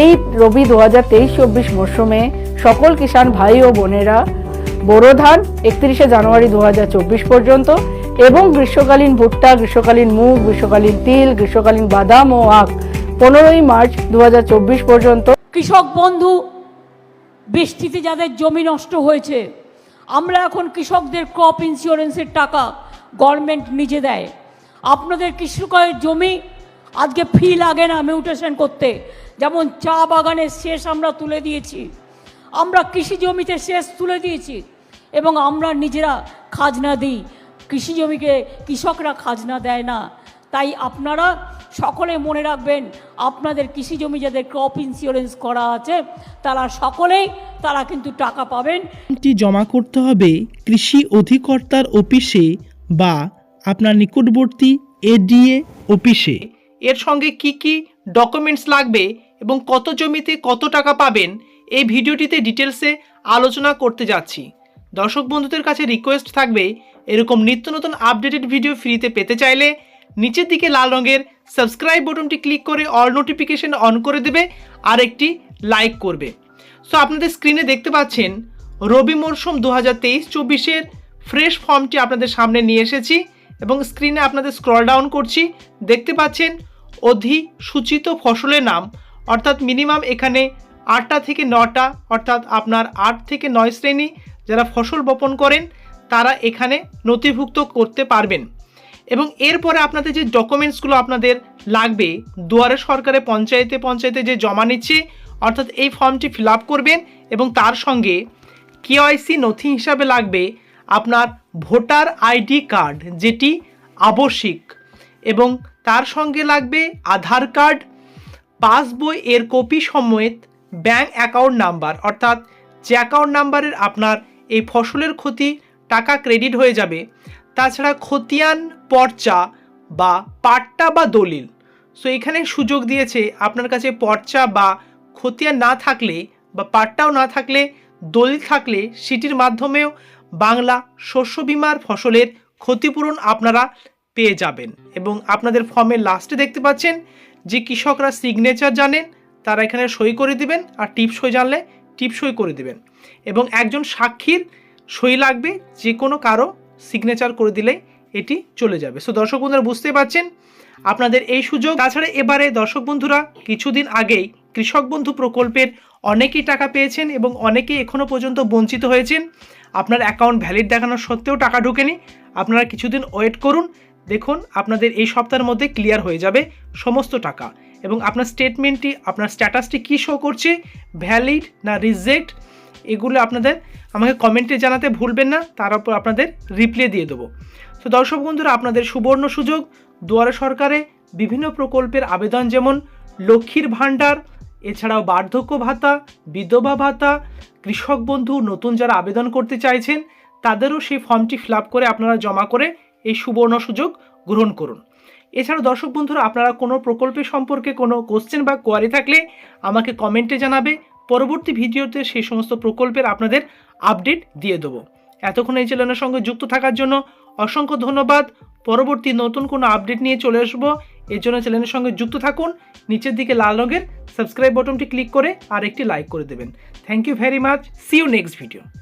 এই রবি দু হাজার তেইশ চব্বিশ মরশুমে সকল কিষাণ ভাই ও বোনেরা বোরো ধান একত্রিশে জানুয়ারি দু হাজার চব্বিশ পর্যন্ত এবং গ্রীষ্মকালীন ভুট্টা, গ্রীষ্মকালীন মুগ, গ্রীষ্মকালীন তিল, গ্রীষ্মকালীন বাদাম ও আখ পনেরোই মার্চ দু হাজার চব্বিশ পর্যন্ত। কৃষক বন্ধু, বৃষ্টিতে যাদের জমি নষ্ট হয়েছে, আমরা এখন কৃষকদের ক্রপ ইন্স্যুরেন্সের টাকা গভর্নমেন্ট নিজে দেয়। আপনাদের কৃষকের জমি আজকে ফি লাগে না মিউটেশন করতে। যেমন চা বাগানের শেষ আমরা তুলে দিয়েছি। আমরা কৃষি জমিতে শেষ তুলে দিয়েছি এবং আমরা নিজেরা খাজনা দিই। কৃষি জমিকে কৃষকরা খাজনা দেয় না। তাই আপনারা সকলে মনে রাখবেন, আপনাদের কৃষি জমি যাদের ক্রপ ইন্স্যুরেন্স করা আছে, তারা সকলেই তারা কিন্তু টাকা পাবেন। জমা করতে হবে কৃষি অধিকর্তার অফিসে বা আপনার নিকটবর্তী এডিএ অফিসে। এর সঙ্গে কি কি ডকুমেন্টস লাগবে এবং কত জমিতে কত টাকা পাবেন, এই ভিডিওটিতে ডিটেলসে আলোচনা করতে যাচ্ছি। দর্শক বন্ধুদের কাছে রিকোয়েস্ট থাকবে, এরকম নিত্য নতুন আপডেটেড ভিডিও ফ্রিতে পেতে চাইলে নিচের দিকে লাল রঙের সাবস্ক্রাইব বাটনটি ক্লিক করে অল নোটিফিকেশন অন করে দেবে আর একটি লাইক করবে। সো আপনাদের স্ক্রিনে দেখতে পাচ্ছেন, রবি মরশুম দু হাজার তেইশ চব্বিশের ফ্রেশ ফর্মটি আপনাদের সামনে নিয়ে এসেছি। এবং স্ক্রিনে আপনাদের স্ক্রল ডাউন করছি। দেখতে পাচ্ছেন অধিসূচিত ফসলের নাম। অর্থাৎ মিনিমাম এখানে আটটা থেকে নটা, অর্থাৎ আপনার আট থেকে নয় শ্রেণি যারা ফসল বপন করেন, তারা এখানে নথিভুক্ত করতে পারবেন। এবং এরপরে আপনাদের যে ডকুমেন্টসগুলো আপনাদের লাগবে, দুয়ারে সরকারে পঞ্চায়েতে পঞ্চায়েতে যে জমা নিচ্ছে, অর্থাৎ এই ফর্মটি ফিল করবেন এবং তার সঙ্গে কেওয়াইসি নথি হিসাবে লাগবে আপনার ভোটার আইডি কার্ড যেটি আবশ্যিক এবং তার সঙ্গে লাগবে আধার কার্ড, পাসবই এর কপি সমেত ব্যাঙ্ক অ্যাকাউন্ট নাম্বার। অর্থাৎ যে অ্যাকাউন্ট নাম্বারের আপনার এই ফসলের ক্ষতি, টাকা ক্রেডিট হয়ে যাবে। তাছাড়া খতিয়ান, পর্চা বা পাট্টা বা দলিল। সো এখানে সুযোগ দিয়েছে আপনার কাছে পর্চা বা খতিয়ান না থাকলে বা পাট্টাও না থাকলে, দলিল থাকলে সেটির মাধ্যমেও বাংলা শস্য বিমার ফসলের ক্ষতিপূরণ আপনারা পেয়ে যাবেন এবং আপনাদের ফর্মের লাস্টে দেখতে পাচ্ছেন যে কৃষকরা সিগনেচার জানেন, তারা এখানে সই করে দিবেন আর টিপ সই জানলে টিপ সই করে দিবেন। এবং একজন সাক্ষীর সই লাগবে, যে কোনো কারও সিগনেচার করে দিলে এটি চলে যাবে। সো দর্শক বন্ধুরা বুঝতে পারছেন? আপনাদের এই সুযোগ। তাছাড়া এবারে দর্শক বন্ধুরা, কিছুদিন আগেই কৃষক বন্ধু প্রকল্পের অনেকেই টাকা পেয়েছেন এবং অনেকেই এখনও পর্যন্ত বঞ্চিত হয়েছেন। আপনার অ্যাকাউন্ট ভ্যালিড দেখানো সত্ত্বেও টাকা ঢোকেনি, আপনারা কিছুদিন ওয়েট করুন, দেখুন আপনাদের এই সপ্তাহের মধ্যে ক্লিয়ার হয়ে যাবে সমস্ত টাকা। এবং আপনার স্টেটমেন্টটি আপনার স্ট্যাটাসটি কী শো করছে ভ্যালিড না রিজেক্ট এগুলো আপনাদের আমাকে কমেন্টে জানাতে ভুলবেন না, তার উপর আপনাদের রিপ্লাই দিয়ে দেবো। তো দর্শক বন্ধুরা, আপনাদের সুবর্ণ সুযোগ, দুয়ারে সরকারে বিভিন্ন প্রকল্পের আবেদন যেমন লক্ষ্মীর ভাণ্ডার এছাড়াও বার্ধক্য ভাতা, বিধবা ভাতা, কৃষক বন্ধু নতুন যারা আবেদন করতে চাইছেন, তাদেরও সেই ফর্মটি ফিল করে আপনারা জমা করে এই সুবর্ণ সুযোগ গ্রহণ করুন। এছাড়া দর্শক বন্ধুরা, আপনারা কোনো প্রকল্পের সম্পর্কে কোনো কোশ্চেন বা কোয়ারি থাকলে আমাকে কমেন্টে জানাবে। পরবর্তী ভিডিওতে সেই সমস্ত প্রকল্পের আপনাদের আপডেট দিয়ে দেবো। এতক্ষণ এই চ্যানেলের সঙ্গে যুক্ত থাকার জন্য অসংখ্য ধন্যবাদ। পরবর্তী নতুন কোনো আপডেট নিয়ে চলে আসব। এর জন্য চ্যানেলের সঙ্গে যুক্ত থাকুন, নিচের দিকে লাল রঙের সাবস্ক্রাইব বটনটি ক্লিক করে আর একটি লাইক করে দেবেন। Thank you very much see you next video